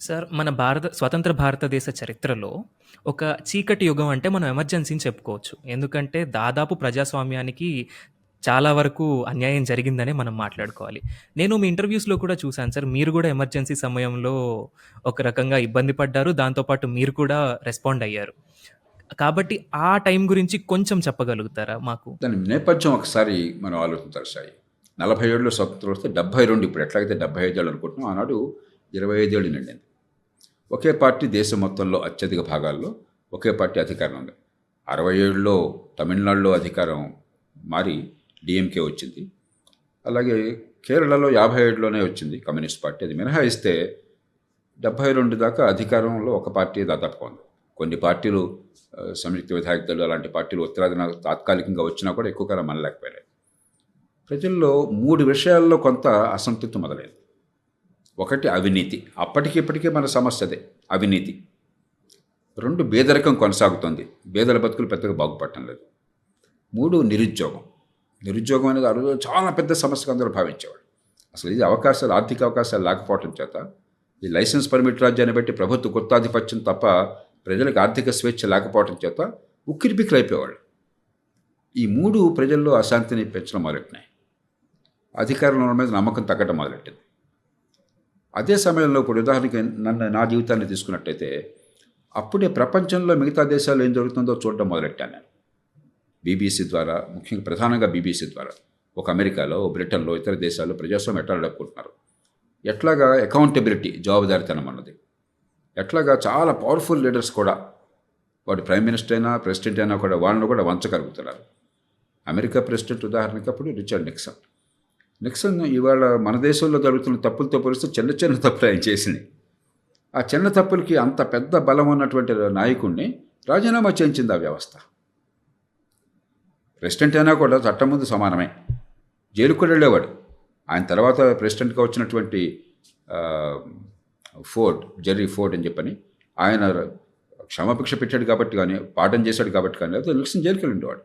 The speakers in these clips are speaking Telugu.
సార్ మన భారత స్వతంత్ర భారతదేశ చరిత్రలో ఒక చీకటి యుగం అంటే మనం ఎమర్జెన్సీని చెప్పుకోవచ్చు. ఎందుకంటే దాదాపు ప్రజాస్వామ్యానికి చాలా వరకు అన్యాయం జరిగిందనే మనం మాట్లాడుకోవాలి. నేను మీ ఇంటర్‌వ్యూస్‌లో కూడా చూశాను సార్. మీరు కూడా ఎమర్జెన్సీ సమయంలో ఒక రకంగా ఇబ్బంది పడ్డారు. దాంతోపాటు మీరు కూడా రెస్పాండ్ అయ్యారు. కాబట్టి ఆ టైం గురించి కొంచెం చెప్పగలుగుతారా మాకు? దాని నేపథ్యం ఒకసారి మనం ఆలోచించాలి సాయి. 40 ఏళ్ళలో స్వతంత్రం వస్తే 72 ఇప్పుడు ఎట్లాగైతే 75 ఏళ్ళు అనుకుంటున్నాం ఆనాడు 25 ఏళ్ళు నిండింది. ఒకే పార్టీ దేశం మొత్తంలో అత్యధిక భాగాల్లో ఒకే పార్టీ అధికారం ఉంది. 67లో తమిళనాడులో అధికారం మారి డీఎంకే వచ్చింది. అలాగే కేరళలో 57లోనే వచ్చింది కమ్యూనిస్ట్ పార్టీ. అది మినహాయిస్తే 72 దాకా అధికారంలో ఒక పార్టీ దాదాపుగా ఉంది. కొన్ని పార్టీలు సంయుక్త విధాయక అలాంటి పార్టీలు ఉత్తరాదిన తాత్కాలికంగా వచ్చినా కూడా ఎక్కువ కాలం మనలేకపోయాయి. ప్రజల్లో మూడు విషయాల్లో కొంత అసంతృప్తి మొదలైంది. ఒకటి అవినీతి. అప్పటికిప్పటికీ మన సమస్యదే అవినీతి. 2 పేదరికం కొనసాగుతోంది. పేదల బతుకులు పెద్దగా బాగుపడటం లేదు. మూడు నిరుద్యోగం. నిరుద్యోగం అనేది ఆ రోజు చాలా పెద్ద సమస్యగా అందరూ భావించేవాడు అసలు ఇది అవకాశాలు ఆర్థిక అవకాశాలు లేకపోవటం చేత ఈ లైసెన్స్ పర్మిట్ రాజ్యాన్ని బట్టి ప్రభుత్వ గుత్తాధిపత్యం తప్ప ప్రజలకు ఆర్థిక స్వేచ్ఛ లేకపోవటం చేత ఉక్కిరిబిక్కిరి అయిపోయేవాళ్ళు. ఈ మూడు ప్రజల్లో అశాంతిని పెంచడం మొదలెట్టినాయి. అధికారంలో మీద నమ్మకం తగ్గడం మొదలెట్టింది. అదే సమయంలో ఇప్పుడు ఉదాహరణకి నన్ను నా జీవితాన్ని తీసుకున్నట్టయితే అప్పుడే ప్రపంచంలో మిగతా దేశాల్లో ఏం జరుగుతుందో చూడడం మొదలెట్టాను నేను. బీబీసీ ద్వారా ముఖ్యంగా ప్రధానంగా బీబీసీ ద్వారా ఒక అమెరికాలో, బ్రిటన్‌లో ఇతర దేశాల్లో ప్రజాస్వామ్యం ఎట్లా నడుపుకుంటున్నారు. ఎట్లాగా అకౌంటబిలిటీ జవాబుదారితనం అన్నది. ఎట్లాగా చాలా పవర్ఫుల్ లీడర్స్ కూడా వాడు ప్రైమ్ మినిస్టర్ అయినా, ప్రెసిడెంట్ అయినా కూడా వాళ్ళని కూడా వంచగలుగుతున్నారు. అమెరికా ప్రెసిడెంట్ ఉదాహరణకి అప్పుడు రిచర్డ్ నిక్సన్. నిక్సన్ ఇవాళ మన దేశంలో జరుగుతున్న తప్పులతో పోలిస్తే చిన్న చిన్న తప్పులు ఆయన చేసినాయి. ఆ చిన్న తప్పులకి అంత పెద్ద బలం ఉన్నటువంటి నాయకుడిని రాజీనామా చేయించింది ఆ వ్యవస్థ. ప్రెసిడెంట్ అయినా కూడా చట్టం ముందు సమానమే. జైలుకు కూడా వెళ్ళేవాడు. ఆయన తర్వాత ప్రెసిడెంట్‌గా వచ్చినటువంటి ఫోర్డ్, జెర్రీ ఫోర్డ్ అని చెప్పని ఆయన క్షమాభిక్ష పెట్టాడు కాబట్టి కానీ, పాఠం చేశాడు కాబట్టి కానీ లేకపోతే నిక్సన్ జైలుకి వెళ్ళి ఉండేవాడు.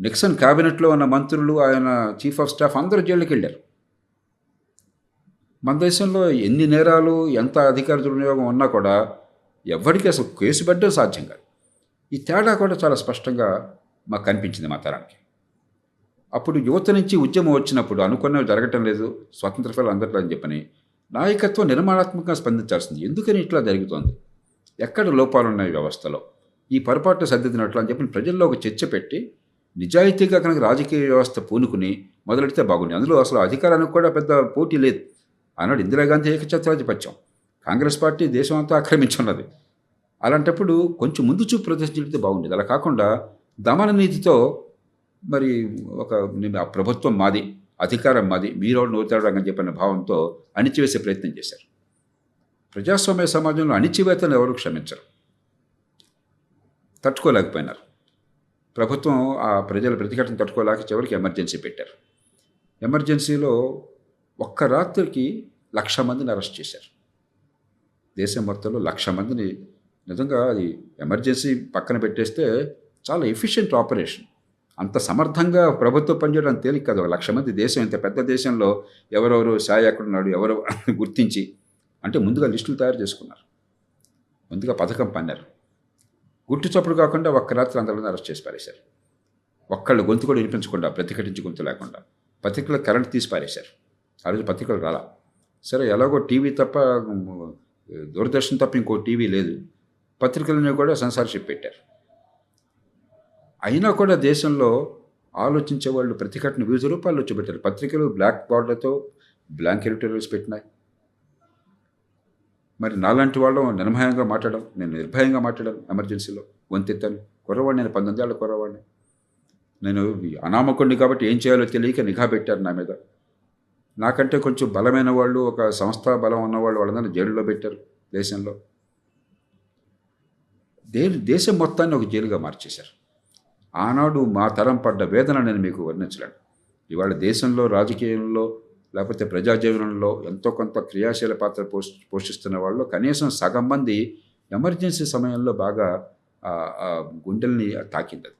నిక్సన్ క్యాబినెట్‌లో ఉన్న మంత్రులు, ఆయన చీఫ్ ఆఫ్ స్టాఫ్ అందరూ జైలుకి వెళ్ళారు. మన దేశంలో ఎన్ని నేరాలు, ఎంత అధికార దుర్వినియోగం ఉన్నా కూడా ఎవ్వడికి అసలు కేసు పెట్టడం సాధ్యం కాదు. ఈ తేడా కూడా చాలా స్పష్టంగా మాకు కనిపించింది మా తరానికి. అప్పుడు యువత నుంచి ఉద్యమం వచ్చినప్పుడు అనుకున్నవి జరగటం లేదు. స్వతంత్ర ఫలం అందట్లేదు అని చెప్పని నాయకత్వం నిర్మాణాత్మకంగా స్పందించాల్సింది. ఎందుకని ఇట్లా జరుగుతోంది? ఎక్కడ లోపాలున్నాయి వ్యవస్థలో? ఈ పొరపాటు సర్దిద్దినట్లు అని చెప్పి ప్రజల్లో ఒక చర్చ పెట్టి నిజాయితీగా కనుక రాజకీయ వ్యవస్థ పూనుకుని మొదలెడితే బాగుంది అందులో అసలు అధికారానికి కూడా పెద్ద పోటీ లేదు. ఆనాడు ఇందిరాగాంధీ ఏకఛత్రాధిపత్యం. కాంగ్రెస్ పార్టీ దేశం అంతా ఆక్రమించున్నది. అలాంటప్పుడు కొంచెం ముందు చూపు ప్రదర్శించితే బాగుండేది. అలా కాకుండా దమన నీతితో మరి ఒక ఆ ప్రభుత్వం మాది, అధికారం మాది, మీరెవరు నోరుతారు చెప్పిన భావంతో అణిచివేసే ప్రయత్నం చేశారు. ప్రజాస్వామ్య సమాజంలో అణిచివేతను ఎవరు క్షమించరు. తట్టుకోలేకపోయినారు. ప్రభుత్వం ఆ ప్రజల ప్రతిఘటన తట్టుకోలేక చివరికి ఎమర్జెన్సీ పెట్టారు. ఎమర్జెన్సీలో ఒక్క రాత్రికి లక్ష మందిని అరెస్ట్ చేశారు. దేశం మొత్తంలో లక్ష మందిని నిజంగా అది ఎమర్జెన్సీ పక్కన పెట్టేస్తే చాలా ఎఫిషియెంట్ ఆపరేషన్. అంత సమర్థంగా ప్రభుత్వం పనిచేయడం తేలిక కాదు. ఒక లక్ష మంది దేశం ఇంత పెద్ద దేశంలో ఎవరెవరు సాయి ఎక్కడున్నాడు, ఎవరు గుర్తించి అంటే ముందుగా లిస్టులు తయారు చేసుకున్నారు. ముందుగా పథకం పన్నారు. గుట్టు చప్పుడు కాకుండా ఒక్క రాత్రి అందరిని అరెస్ట్ చేసి పారేశారు. ఒక్కళ్ళు గొంతు కూడా వినిపించకుండా ప్రతిఘటించి గొంతు లేకుండా పత్రికలో కరెంట్ తీసి పారేశారు. ఆ రోజు పత్రికలు రాలా. సరే ఎలాగో టీవీ తప్ప దూరదర్శన్ తప్ప ఇంకో టీవీ లేదు. పత్రికలని కూడా సెన్సార్‌షిప్ పెట్టారు. అయినా కూడా దేశంలో ఆలోచించే వాళ్ళు ప్రతిఘటన వివిధ రూపాల్లో చూపెట్టారు. పత్రికలు బ్లాక్ బార్డర్తో బ్లాంక్ ఎడిటోరియల్స్ పెట్టినాయి. మరి నాలాంటి వాళ్ళు నిర్భయంగా మాట్లాడడం, నేను నిర్భయంగా మాట్లాడాను ఎమర్జెన్సీలో వంతెత్తాను కుర్రవాడిని నేను పంతొమ్మిది ఏళ్ళ కుర్రవాడిని. నేను అనామకుడిని కాబట్టి ఏం చేయాలో తెలియక నిఘా పెట్టారు నా మీద. నాకంటే కొంచెం బలమైన వాళ్ళు, ఒక సంస్థ బలం ఉన్నవాళ్ళు వాళ్ళందరినీ జైలులో పెట్టారు దేశంలో. దే దేశం మొత్తాన్ని ఒక జైలుగా మార్చేశారు. ఆనాడు మా తరం పడ్డ వేదన నేను మీకు వర్ణించలేను. ఇవాళ దేశంలో రాజకీయంలో లేకపోతే ప్రజా జీవనంలో ఎంతో కొంత క్రియాశీల పాత్ర పోషి పోషిస్తున్న వాళ్ళు కనీసం సగం మంది ఎమర్జెన్సీ సమయంలో బాగా గుండెల్ని తాకిందది.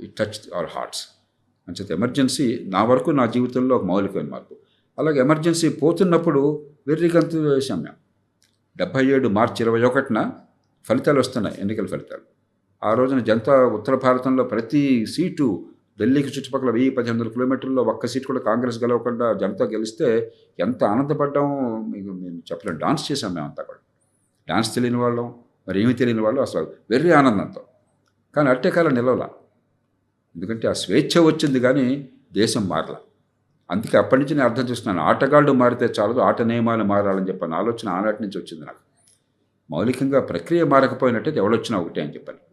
It touch our hearts. అంచేత ఎమర్జెన్సీ నా వరకు నా జీవితంలో ఒక మౌలికమైన మార్పు. అలాగే ఎమర్జెన్సీ పోతున్నప్పుడు వెర్రి సమయం వేశాం మేము. డెబ్భై ఏడు మార్చి ఇరవై ఒకటిన ఫలితాలు వస్తున్నాయి ఎన్నికల ఫలితాలు ఆ రోజున జనతా ఉత్తర భారతంలో ప్రతి సీటు ఢిల్లీకి చుట్టుపక్కల వెయ్యి పదిహేను వందల కిలోమీటర్లో ఒక్క సీట్ కూడా కాంగ్రెస్ గెలవకుండా జనతా గెలిస్తే ఎంత ఆనందపడ్డాం మీకు మేము చెప్పలేము డాన్స్ చేసాం మేమంతా కూడా. డాన్స్ తెలియని వాళ్ళం మరి ఏమీ తెలియని వాళ్ళు అసలు. వెర్రి ఆనందంతో. కానీ అట్టే కాలం నిలవలా. ఎందుకంటే ఆ స్వేచ్ఛ వచ్చింది కానీ దేశం మారలా. అందుకే అప్పటి నుంచి నేను అర్థం చేస్తున్నాను ఆటగాళ్ళు మారితే చాలదు ఆట నియమాలు మారాలని చెప్పాను ఆలోచన ఆనాటి నుంచి వచ్చింది నాకు. మౌలికంగా ప్రక్రియ మారకపోయినట్టే ఎవడొచ్చినా ఒకటే అని చెప్పాను.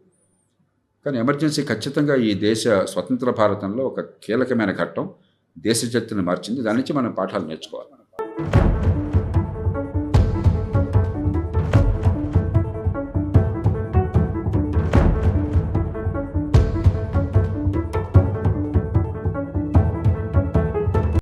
కానీ ఎమర్జెన్సీ ఖచ్చితంగా ఈ దేశ స్వతంత్ర భారతంలో ఒక కీలకమైన ఘట్టం. దేశ చరిత్రను మార్చింది. దాని నుంచి మనం పాఠాలు నేర్చుకోవాలి.